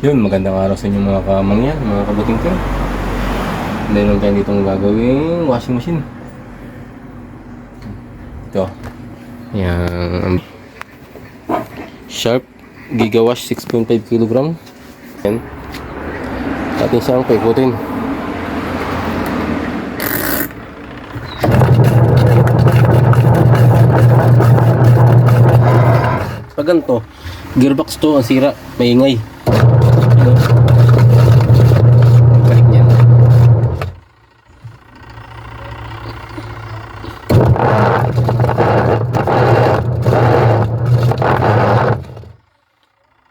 Yun, magandang araw sa inyo mga kamangyan, mga kabuting ko. Meron tayo ditong gagawing washing machine. Ito. Yan. Sharp Gigawash 6.5 kg. Yan. Atin siyang paikutin. Pag ganito, gearbox to ang sira, maingay.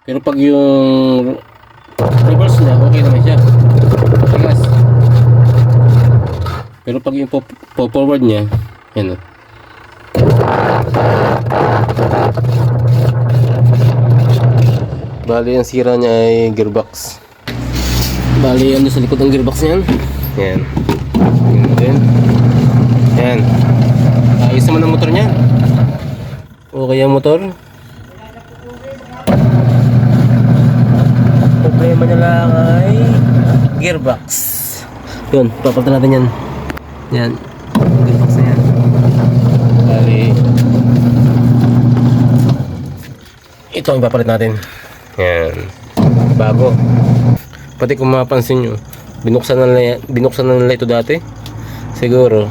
Pero pag yung reverse niya, okay naman siya. Tigas. Pero pag yung po, po forward niya, yan o. Bali, ang sira niya ay gearbox. Bali, ano sa likod ng gearbox niyan? Yan. Yan din. Yan. Ayos naman ang motor niya. Okay ang motor. Problema niya lang ay gearbox. Yun, papalitan natin yan. Yan. Gearbox na yan. Bali, ito ang ipapalit natin. Yan. Bago. Pati kung mapansin nyo, binuksan na nila, binuksan na nila ito dati. Siguro,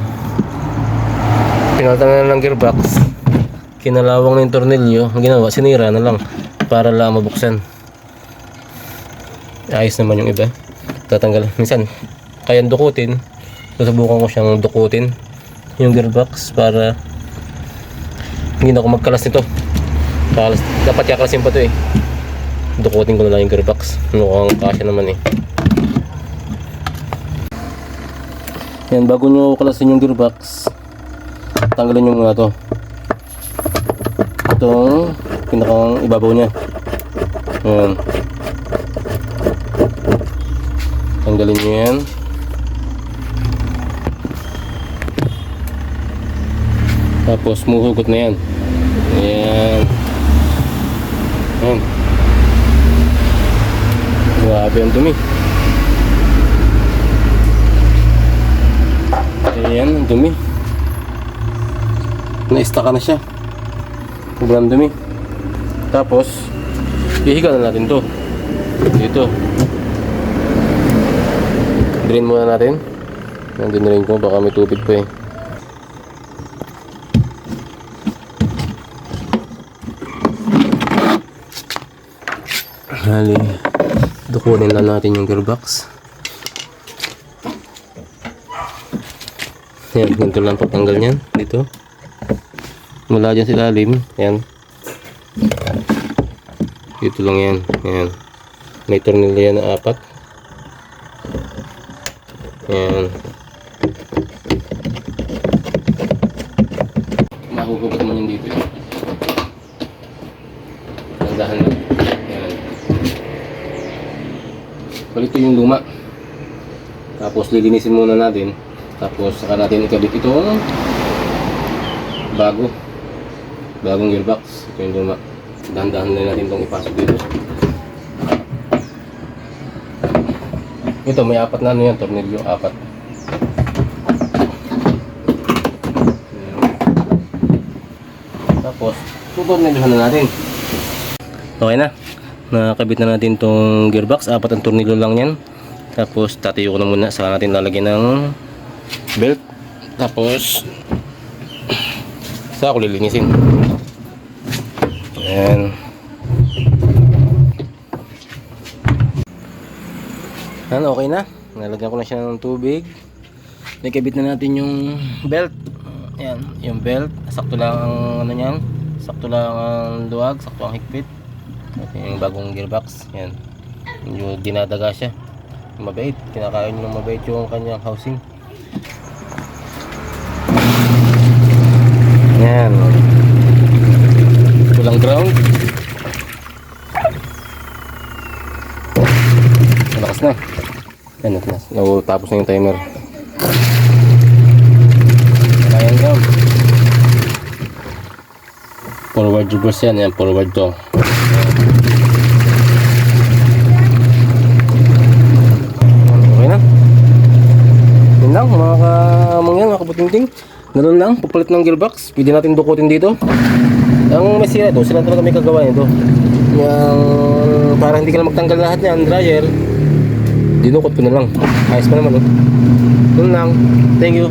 pinalitan na ng gearbox. Kinalawang na yung tornilyo. Ang ginawa, sinira na lang para lang mabuksan. Ayos naman yung iba. Tatanggal. Minsan, kaya dukutin. Susubukan ko siyang dukutin yung gearbox para hindi na ako magkalas nito. Kalas, dapat kakalasin pa to eh. Dukutin ko na lang yung gearbox. Mukhang kasya naman eh. Yan, bago nyo kalasin yung gearbox, tanggalin nyo muna to. Itong pinakang ibabaw niya. Yan. Tanggalin nyo yan. Tapos muhugot na yan. Ayan. Ayan. Grabe ang dumi. Ayan, ang dumi. Na-staka na siya. Sobrang dumi. Tapos, ihiga na natin to. Dito. Drain muna natin. Yan, dinrain ko. Baka may tubig pa eh. Hali, dukunin lang natin yung gearbox. Yan, ganito lang pagtanggal niyan. Dito. Mula dyan sa ilalim. Yan. Dito lang yan. Yan. May tornilyo yan na apat. Yan. Mahuhugot mo yun dito. Tandahan lang. Yan. Balik ko yung luma. Tapos lilinisin muna natin. Tapos saka natin ikabit itong bago. Bagong gearbox. Ito yung luma. Dahan-dahan na natin itong ipasok dito. Ito may apat na ano yan, tornilyo, apat. Tapos, tutornilyohan na natin. Okay na. Nakakabit na natin tong gearbox. Apat ang tornilyo lang yan. Tapos tatayo ko na muna. Saka natin lalagyan ng belt. Tapos saka ko lilinisin. Ayan. Ayan, okay na. Nalagyan ko na siya ng tubig. Nakabit na natin yung belt. Ayan, yung belt. Sakto lang ang ano niyan. Sakto lang ang luwag. Sakto ang higpit. Ito yung bagong gearbox. Yan. Medyo dinadaga siya. Mabait. Kinakain ng mabait yung kanyang housing. Natapos na yung timer. Ayan gam. Forward reverse yan. Yan, forward to. Okay na. Yun lang, mga kamangyan, mga kaputinting. Ganun lang, pupalit ng gearbox. Pwede natin dukutin dito. Ang may sira ito, sila talaga may kagawa nito. Yung para hindi ka lang magtanggal lahat niya ang dryer, dinukot ko na lang. Ayos pa naman oh. Yun lang. Thank you.